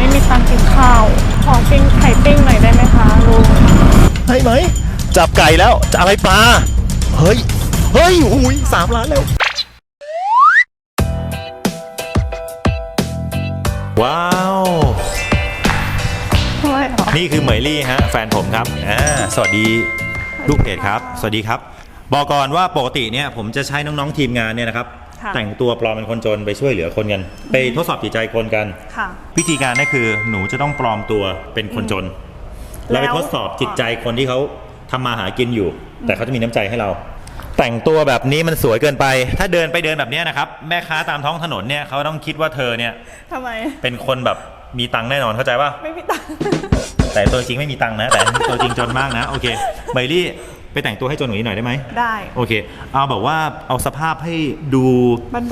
ไม่มีตังค์กินข้าว ขอกินไข่ปิ้งหน่อยได้ไหมคะลุงให้ไหม จับไก่แล้วจะอะไรปลา เฮ้ย เฮ้ยหุยสามล้านแล้ว ว้าวทำไมหรอนี่คือเหมยลี่ฮะ แฟนผมครับอ่าสวัสดีลูกเพจครับ สวัสดีครับ บอกก่อนว่าปกติเนี่ยผมจะใช้น้องๆทีมงานเนี่ยนะครับค่ะ แต่งตัวปลอมเป็นคนจนไปช่วยเหลือคนกัน ไปทดสอบจิตใจคนกันค่ะวิธีการนี่คือหนูจะต้องปลอมตัวเป็นคนจน แล้วไปแล้วทดสอบจิตใจคนที่เขาทำมาหากินอยู่ แต่เขาจะมีน้ำใจให้เรา แต่งตัวแบบนี้มันสวยเกินไป ถ้าเดินไปเดินแบบเนี้ยนะครับ แม่ค้าตามท้องถนนเนี่ยเขาต้องคิดว่าเธอเนี่ยทำไมเป็นคนแบบมีตังค์แน่นอนเข้าใจป่ะไม่มีตังค์แต่ตัวจริงไม่มีตังค์นะ แต่ตัวจริงจนมากนะโอเคเบลลี่ ไปแต่งตัวให้จนกว่านี้หน่อยได้ไหมได้โอเค เอาแบบว่าเอาสภาพให้ดู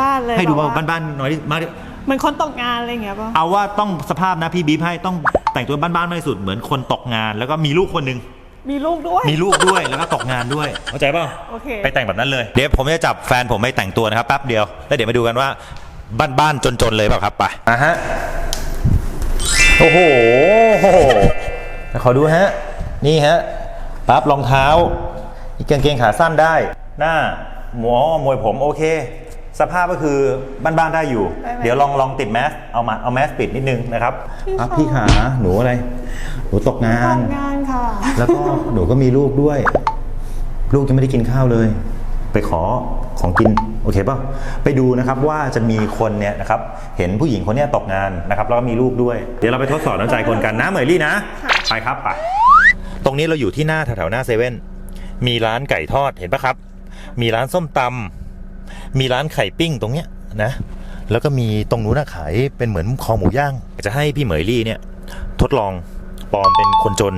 บ้านๆเลยให้ดูแบบว่าบ้านๆน้อยที่มากที่เหมือนคนตกงานอะไรอย่างเงี้ยป่ะเอาว่าต้องสภาพนะพี่บีบให้ต้องแต่งตัวบ้านๆมากที่สุดเหมือนคนตกงาน แล้วก็มีลูกคนหนึ่งมีลูกด้วย มีลูกด้วยแล้วก็ตกงานด้วยเข้าใจเปล่าโอเคไปแต่งแบบนั้นเลยเดี๋ยวผมจะจับแฟนผมไปแต่งตัวนะครับแป๊บเดียวแล้วเดี๋ยวมาดูกันว่าบ้านๆจนๆเลยเปล่าครับไปอะฮะโอ้โหโอ้โหขอดูฮะ นี่ฮะปั๊บรองเท้า อีกกางเกงขาสั้นได้ หน้าหมอมวยผมโอเค สภาพก็คือบ้านๆได้อยู่ ได้ไหม เดี๋ยวลองลองติดแมสเอามาเอาแมสปิดนิดนึงนะครับอะพี่ขาหนูอะไร หนูตกงาตนกงานค่ะ แล้วก็ หนูก็มีลูกด้วย ลูกยังไม่ได้กินข้าวเลย ไปขอของกินโอเคป่ะไปดูนะครับว่าจะมีคนเนี่ยนะครับเห็นผู้หญิงคนเนี้ยตกงานนะครับแล้วก็มีลูกด้วย เดี๋ยวเราไปทดสอบน้ำใจคนกันนะเหมยลี่นะ ไปครับไปตรงนี้เราอยู่ที่หน้าแถวๆหน้าเซเว่น มีร้านไก่ทอดเห็นปะครับ มีร้านส้มตำมีร้านไข่ปิ้งตรงเนี้ยนะ แล้วก็มีตรงนู้นนะขายเป็นเหมือนคอหมูย่าง จะให้พี่เหมยลี่เนี่ยทดลองปลอมเป็นคนจน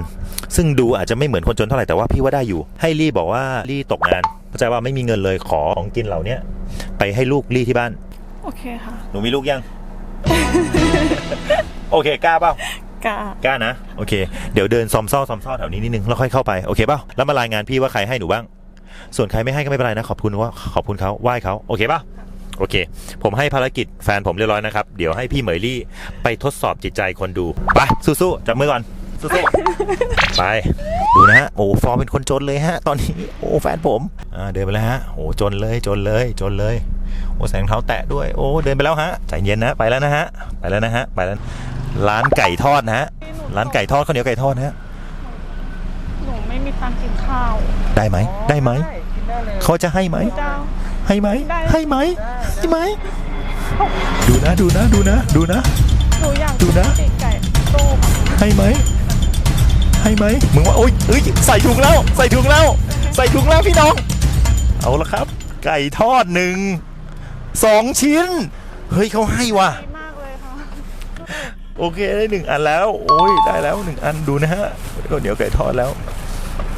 ซึ่งดูอาจจะไม่เหมือนคนจนเท่าไหร่แต่ว่าพี่ว่าได้อยู่ ให้ลี่บอกว่าลี่ตกงานเข้าใจว่าไม่มีเงินเลยขอของกินเหล่าเนี้ยไปให้ลูกลี่ที่บ้าน โอเคค่ะ หนูมีลูกยัง โอเคกล้าเปล่า กล้ากล้านะ โอเค เดี๋ยวเดินซอมซ่อซอมซ่อแถวนี้นิดนึงแล้วค่อยเข้าไป โอเคเปล่าแล้วมารายงานพี่ว่าใครให้หนูบ้าง ส่วนใครไม่ให้ก็ไม่เป็นไรนะ ขอบคุณว่าขอบคุณเขาไหว้เขาโอเคป่ะโอเค ผมให้ภารกิจแฟนผมเรียบร้อยนะครับ เดี๋ยวให้พี่เหมยลี่ไปทดสอบจิตใจคนดู ไป สู้ๆ จับมือก่อน สู้ๆ ไป ดูนะฮะ โอ้ ฟอร์เป็นคนจนเลยฮะ ตอนนี้ โอ้ แฟนผม อ่า เดินไปแล้วฮะ โอ้ จนเลย จนเลย จนเลย โอ้ใส่รองเท้าแตะด้วย โอ้ เดินไปแล้วฮะ ใจเย็นนะ ไปแล้วนะฮะ ไปแล้วนะฮะ ไปแล้ว ร้านไก่ทอดนะฮะร้านไก่ทอดข้าวเหนียวไก่ทอดนะฮะหนูไม่มีตังค์กินข้าวได้ไหมได้ไหมเขาจะให้ไหม เจ้า ให้ไหม ได้ ให้ไหมให้ไหม ดูนะดูนะดูนะดูนะ หนูอยากดูนะ กิไก่ต้มให้ไหม ให้ไหมมึงว่าโอ๊ยเอ้ยใส่ถุงแล้ว ใส่ถุงแล้ว ใส่ถุงแล้วพี่น้อง เอาละครับ ไก่ทอดหนึ่งสองชิ้น เฮ้ยเขาให้ว่ะ ดีมากเลยค่ะ โอเคได้หนึ่งอันแล้ว โอ้ยได้แล้วหนึ่งอันดูนะฮะก็เดี๋ยวไก่ทอดแล้ว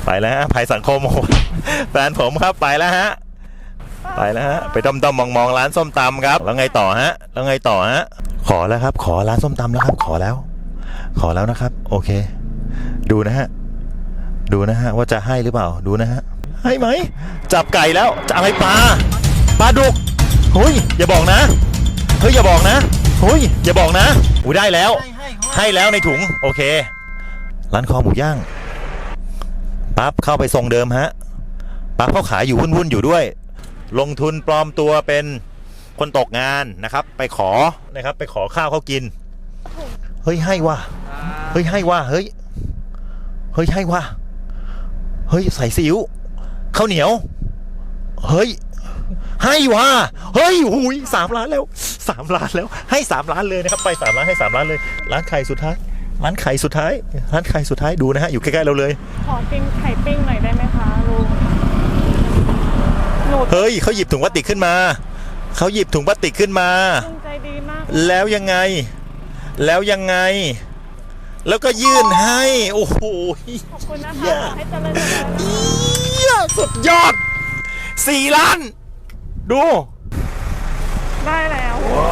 ไปแล้วฮะภัยสังคมโอ้โหแฟนผมครับไปแล้วฮะไปแล้วฮะไปต้มต้มมองมองๆร้านส้มตำครับ แล้วไงต่อฮะ แล้วไงต่อฮะ ขอแล้วครับ ขอร้านส้มตำแล้วครับ ขอแล้ว ขอแล้วนะครับ โอเค ดูนะฮะ ดูนะฮะ ว่าจะให้หรือเปล่า ดูนะฮะ ให้ไหม จับไก่แล้ว จะอะไรปลา ปลาดุกเฮ้ยอย่าบอกนะ เฮ้ยอย่าบอกนะ เฮ้ยอย่าบอกนะอูได้แล้ว ให้แล้วในถุง โอเค ร้านคอหมูย่าง ปั๊บเข้าไปทรงเดิมฮะ ปั๊บเขาขายอยู่วุ่นๆอยู่ด้วย ลงทุนปลอมตัวเป็นคนตกงานนะครับ ไปขอนะครับ ไปขอข้าวเขากิน เฮ้ยให้ว่ะ เฮ้ยให้ว่ะ เฮ้ย เฮ้ยให้ว่ะ เฮ้ยใส่ซีอิ๊วข้าวเหนียว เฮ้ย ให้ว่ะ เฮ้ยหุยสามล้านแล้ว สามล้านแล้วให้สามล้านเลยนะครับไปสามล้านให้สามล้านเลย ร้านไข่สุดท้าย ร้านไข่สุดท้าย ร้านไข่สุดท้ายดูนะฮะอยู่ใกล้ๆเราเลย ขอกินไข่ปิ้งหน่อยได้ไหมคะลุงหนูเฮ้ยเขาหยิบถุงพลาสติกขึ้นมาเขาหยิบถุงพลาสติกขึ้นมา ลุงใจดีมากแล้วยังไง แล้วยังไง แล้วก็ยื่นให้โอ้โห ขอบคุณนะเยี่คะยให้เจริญเจริญเยี่ยสุดยอดสี่ล้าน ดู ได้แล้ว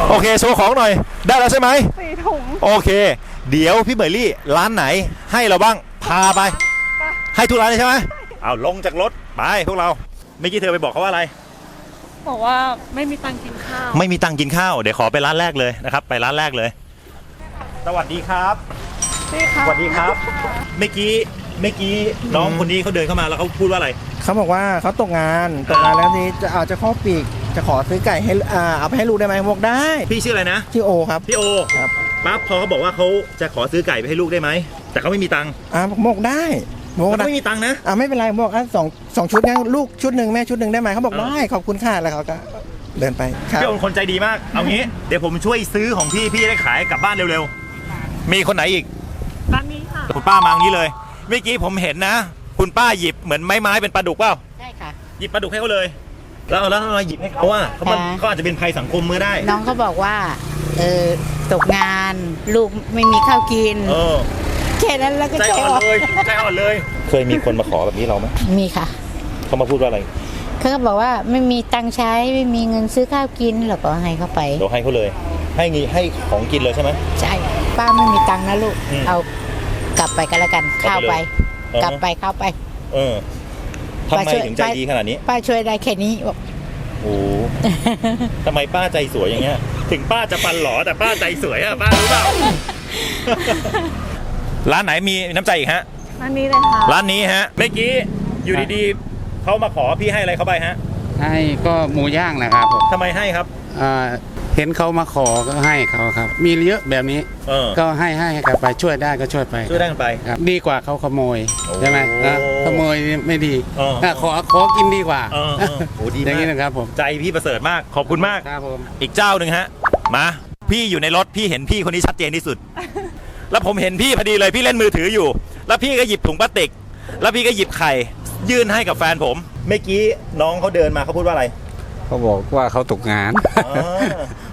โอเคโชว์ของหน่อย ได้แล้วใช่ไหมสี่ถุงโอเค เดี๋ยวพี่เหมยลี่ร้านไหนให้เราบ้างพาไปไป ให้ทุกร้านเลยใช่ไหมเอาลงจากรถไปพวกเราเมื่อกี้เธอไปบอกเขาว่าอะไร บอกว่าไม่มีตังค์กินข้าว ไม่มีตังค์กินข้าวเดี๋ยวขอไปร้านแรกเลยนะครับ ไปร้านแรกเลย สวัสดีครับพี่คะสวัสดีครับเมื่อกี้เมื่อกี้น้องคนนี้เขาเดินเข้ามาแล้วเขาพูดว่าอะไรเขาบอกว่าเขาตกงานตกงานแล้วทีนี้จะเอาจะข้อปีก จะขอซื้อไก่ให้อ่าเอาไปให้ลูกได้ไหมบอกได้พี่ชื่ออะไรนะที่โอครับ พี่โอครับ ปั๊บพอเขาบอกว่าเขาจะขอซื้อไก่ไปให้ลูกได้ไหมแต่เขาไม่มีตังค์อ่าบอกได้บอกเขาได้ไม่มีตังค์นะ อ่าไม่เป็นไรบอกอะสองสองชุดงั้นลูกชุดหนึ่งแม่ชุดหนึ่งได้ไหมเขาบอกอ่าได้ขอบคุณค่ะแล้วเขาก็เดินไปครับพี่โอเป็นคนใจดีมากเอางี้เดี๋ยวผมช่วยซื้อของพี่พี่ได้ขายกลับบ้านเร็วๆ มีคนไหนอีกร้านนี้ค่ะคุณป้ามาตรงนี้เลยเมื่อกี้ผมเห็นนะ คุณป้าหยิบเหมือนไม้ไม้เป็นปลาดุกเปล่าใช่ค่ะหยิบปลาดุกให้เขาเลย แล้วแล้วทำไมหยิบให้เขาอะเขามันค่ะก็อาจจะเป็นภัยสังคมมือได้ น้องเขาบอกว่า เออตกงานลูกไม่มีข้าวกินเออแค่นั้นแล้วก็ใจใจอ่อ่ออนนเลยใจอ่อนเลย เคยมีคนมาขอแบบนี้เราไหมมีค่ะ เขามาพูดว่าอะไรเขาก็บอกว่าไม่มีตังค์ใช้ไม่มีเงินซื้อข้าวกินเราก็ให้เขาไปเราให้เขาเลย ให้งี้ให้ของกินเลยใช่ไหม ใช่ป้าไม่มีตังค์นะลูก อืมเอากลับไปก็แล้วกันเอาข้าวไปไปเลยเออกลับไปข้าวไป เออ ทำไมป้าช่วยถึงใจดีขนาดนี้ ป้าช่วยได้แค่นี้บอก โอ้โหทำไมป้าใจสวยอย่างเงี้ย ถึงป้าจะฟันหลอแต่ป้าใจสวยอะป้ารู้เปล่า ร้านไหนมีน้ำใจอีกฮะร้านนี้เลยค่ะ ร้านนี้ฮะ เมื่อกี้อยู่ดีๆเขามาขอพี่ให้อะไรเขาไปฮะให้ก็หมูย่างนะครับผมทำไมให้ครับ อ่า เห็นเขามาขอก็ให้เขาครับ มีเยอะแบบนี้เออ ก็ให้ให้กันไปช่วยได้ก็ช่วยไปช่วยได้กันไป ครับ ดีกว่าเขาขโมยโอ้ใช่ไหมนะขโมยนี่ไม่ดีเออนะขอขอกินดีกว่าเออเออโอ้ดีอย่างมานี้กนะครับผมใจพี่ประเสริฐมากขอบคุณมาก ครับผม อีกเจ้าหนึ่งฮะ มา พี่อยู่ในรถพี่เห็นพี่คนนี้ชัดเจนที่สุด แล้วผมเห็นพี่พอดีเลยพี่เล่นมือถืออยู่ แล้วพี่ก็หยิบถุงพลาสติก แล้วพี่ก็หยิบไข่ ยื่นให้กับแฟนผม เมื่อกี้น้องเขาเดินมาเขาพูดว่าอะไร เขาบอกว่าเขาตกงานอ๋อ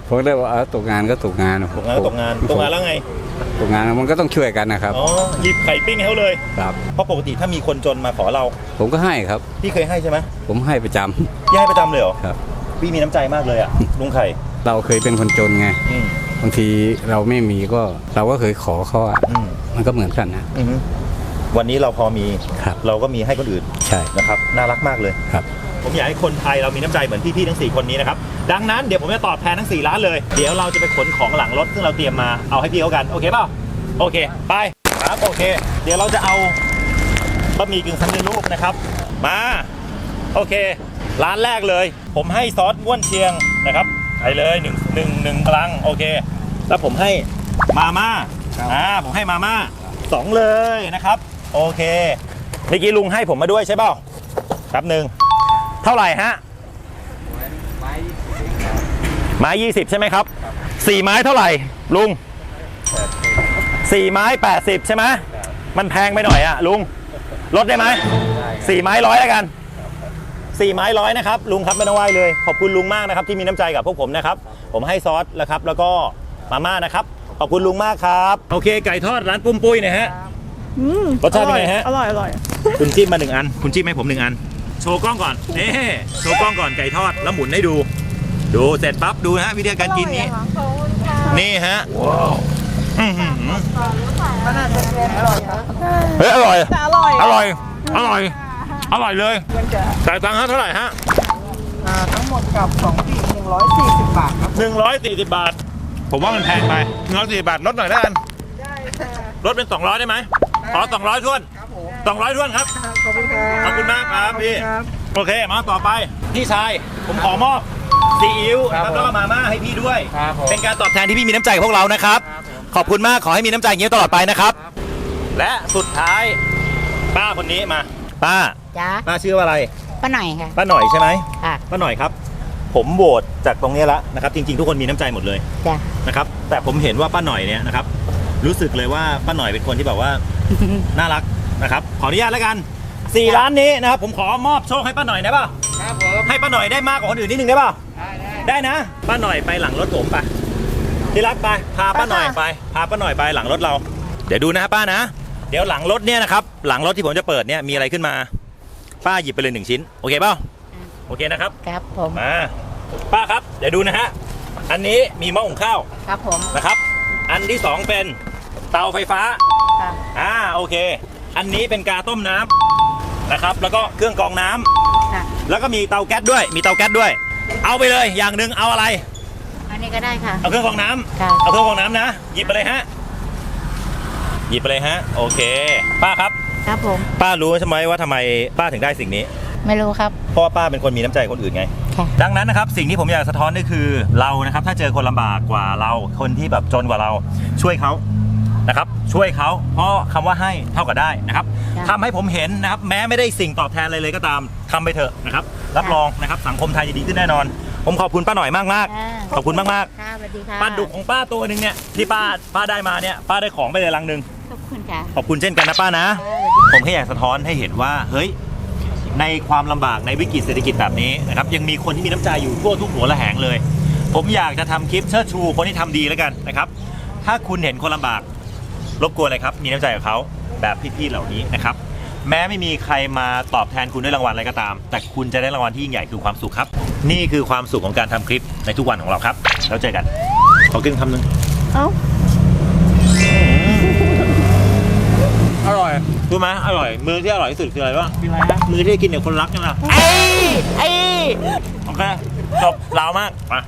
ผมเลยว่าเออตกงานก็ตกงานตกงานก็ตกงานตกงานแล้วไงตกงานมันก็ต้องช่วยกันนะครับ อ๋อหยิบไข่ปิ้งให้เขาเลยครับ เพราะปกติถ้ามีคนจนมาขอเราผมก็ให้ครับ พี่เคยให้ใช่ไหมผมให้ประจำ พี่ให้ประจำเลยเหรอครับ พี่มีน้ำใจมากเลยอะลุงไข่เราเคยเป็นคนจนไงอืมบางทีเราไม่มีก็เราก็เคยขอเขาอะอืมมันก็เหมือนกันนะ อือฮึวันนี้เราพอมีครับ เราก็มีให้คนอื่นใช่ นะครับ น่ารักมากเลย ครับ ผมอยากให้คนไทยเรามีน้ำใจเหมือนพี่ๆทั้ง 4 คนนี้นะครับ ดังนั้นเดี๋ยวผมจะตอบแทนทั้ง 4 ร้านเลย เดี๋ยวเราจะไปขนของหลังรถซึ่งเราเตรียมมาเอาให้พี่เขากัน โอเคเปล่าโอเค ไปครับโอเค เดี๋ยวเราจะเอาบะหมี่กึ่งสำเร็จรูปนะครับ มา โอเค ร้านแรกเลย ผมให้ซอสม้วนเชียงนะครับไปเลยหนึ่งหนึ่งหนึ่งพลังโอเค แล้วผมให้มาม่าอ่าผมให้มาม่าสองเลยนะครับ โอเคเมื่อกี้ลุงให้ผมมาด้วยใช่เปล่าแป๊บหนึ่งเท่าไหร่ฮะไม้ยี่สิบใช่ไหมครับสี่ไม้เท่าไหร่ลุงสี่ไม้แปดสิบใช่ไหมมันแพงไปหน่อยอะลุงลดได้ไหมสี่ไม้ร้อยแล้วกันสี่ไม้ร้อยนะครับลุงครับไม่ต้องไหวเลย ขอบคุณลุงมากนะครับที่มีน้ำใจกับพวกผมนะครับ ผมให้ซอสแล้วครับ แล้วก็มาม่านะครับ ขอบคุณลุงมากครับ โอเคไก่ทอดร้านปุ้มปุ้ยนะฮะอืมรสชาติเป็นไงฮะอร่อยอร่อยคุณจิ้มมาหนึ่งอัน คุณจิ้มให้ผมหนึ่งอันโช ว์กล้องก่อนเอ๊โชว์กล้องก่อนไก่ทอดแล้วหมุนให้ดู ดูเสร็จปั๊บดูนะฮะวิธีการกินนี้นี่ฮะอื้อหือเฮ้ยอร่อย แต่อร่อยอร่อย อร่อย อร่อยเลยจ่ายตังค์ฮะเท่าไหร่ฮะอ่าทั้งหมดกับสองปีหนึ่งร้อยสี่สิบบาทครับหนึ่งร้อยสี่สิบบาท ผมว่ามันแพงไปหนึ่งร้อยสี่บาทลดหน่อยแล้วกันลดเป็นสองร้อยได้ไหมขอสองร้อยทวน ครับผมสองร้อยทวนครับ ขอบคุณครับขอบคุณมากครับพี่ ขอณครับ โอเค มาต่อไป พี่ชาย ผมขอมอบซีอิ๊วครับแล้วก็มาม่าให้พี่ด้วย ครับผม เป็นการตอบแทนที่พี่มีน้ำใจกับพวกเรานะครับขอบคุณมากขอให้มีน้ำใจอย่างนี้ตลอดไปนะครับ และสุดท้าย ป้าคนนี้มา ป้า จ้าป้าชื่อว่าอะไร ป้าหน่อยค่ะป้าหน่อยใช่ไหมค่ะป้าหน่อยครับ ผมโหวตจากตรงนี้แล้วนะครับ จริงๆ ทุกคนมีน้ำใจหมดเลย จ้า นะครับแต่ผมเห็นว่าป้าหน่อยเนี่ยนะครับรู้สึกเลยว่าป้าหน่อยเป็นคนที่แบบว่า น่ารัก นะครับขออนุญาตแล้วกันสี่ร้านนี้นะครับผมขอมอบโชคให้ป้าหน่อยได้ป่ะครับผมให้ป้าหน่อยได้มากกว่าคนอื่นนิดนึงได้ป่ะได้ได้ได้นะป้าหน่อยไปหลังรถผมไปที่รักไปพาป้าหน่อยไปพาป้าหน่อยไปหลังรถเรา เดี๋ยวดูนะป้านะ เดี๋ยวหลังรถเนี่ยนะครับหลังรถที่ผมจะเปิดเนี่ยมีอะไรขึ้นมา ป้าหยิบไปเลยหนึ่งชิ้นโอเคเปล่าโอเคนะครับครับผมมาป้าครับเดี๋ยวดูนะฮะอันนี้มีหม้อหุงข้าวครับผมนะครับ อันที่สองเป็นเตาไฟฟ้าค่ะอ่าโอเค อันนี้เป็นกาต้มน้ำนะครับ แล้วก็เครื่องกรองน้ำค่ะ แล้วก็มีเตาแก๊สด้วย มีเตาแก๊สด้วย เอาไปเลยอย่างหนึ่งเอาอะไร อันนี้ก็ได้ค่ะ เอาเครื่องกรองน้ำค่ะ เอาเครื่องกรองน้ำนะ หยิบไปเลยฮะ หยิบไปเลยฮะ โอเค ป้าครับ ครับผม ป้ารู้ใช่ไหมว่าทำไมป้าถึงได้สิ่งนี้ ไม่รู้ครับ เพราะว่าป้าเป็นคนมีน้ำใจคนอื่นไง ค่ะ ดังนั้นนะครับสิ่งที่ผมอยากสะท้อนก็คือเรานะครับถ้าเจอคนลำบากกว่าเราคนที่แบบจนกว่าเราช่วยเขา นะครับ ช่วยเขาเพราะคำว่าให้เท่ากับได้นะครับค่ะทำให้ผมเห็นนะครับ แม้ไม่ได้สิ่งตอบแทนอะไรเลยก็ตามทำไปเถอะนะครับ รับรองนะครับสังคมไทยจะดีขึ้นแน่นอน ผมขอบคุณป้าหน่อยมากมากๆขอบคุณมากมากค่ะสวัสดีค่ะๆปลาดุกของป้าตัวหนึ่งเนี่ยที่ป้าป้าได้มาเนี่ยป้าได้ของไปเลยลังหนึ่ง ขอบคุณค่ะ ขอบคุณเช่นกันนะป้านะ ผมแค่อยากสะท้อนให้เห็นว่า เฮ้ย ในความลำบากในวิกฤตเศรษฐกิจแบบนี้นะครับ ยังมีคนที่มีน้ำใจอยู่ทั่วทุกหัวละแหงเลย ผมอยากจะทำคลิปเชิดชูคนที่ทำดีแล้วกันนะครับ ถ้าคุณเห็นคนลำบาก รบกวนเลยครับ มีน้ำใจกับเขาแบบพี่ๆเหล่านี้นะครับ แม้ไม่มีใครมาตอบแทนคุณด้วยรางวัลอะไรก็ตาม แต่คุณจะได้รางวัลที่ยิ่งใหญ่คือความสุขครับ นี่คือความสุขของการทำคลิปในทุกวันของเราครับ แล้วเจอกัน ขอกินคำหนึ่งเอ้า อร่อย รู้ไหมอร่อย มือที่อร่อยที่สุดคืออะไรวะคืออะไรฮะ มือที่กินเดี๋ยวคนรักใช่ไหมไอ้ไอ้โอเคจบลาวมากมา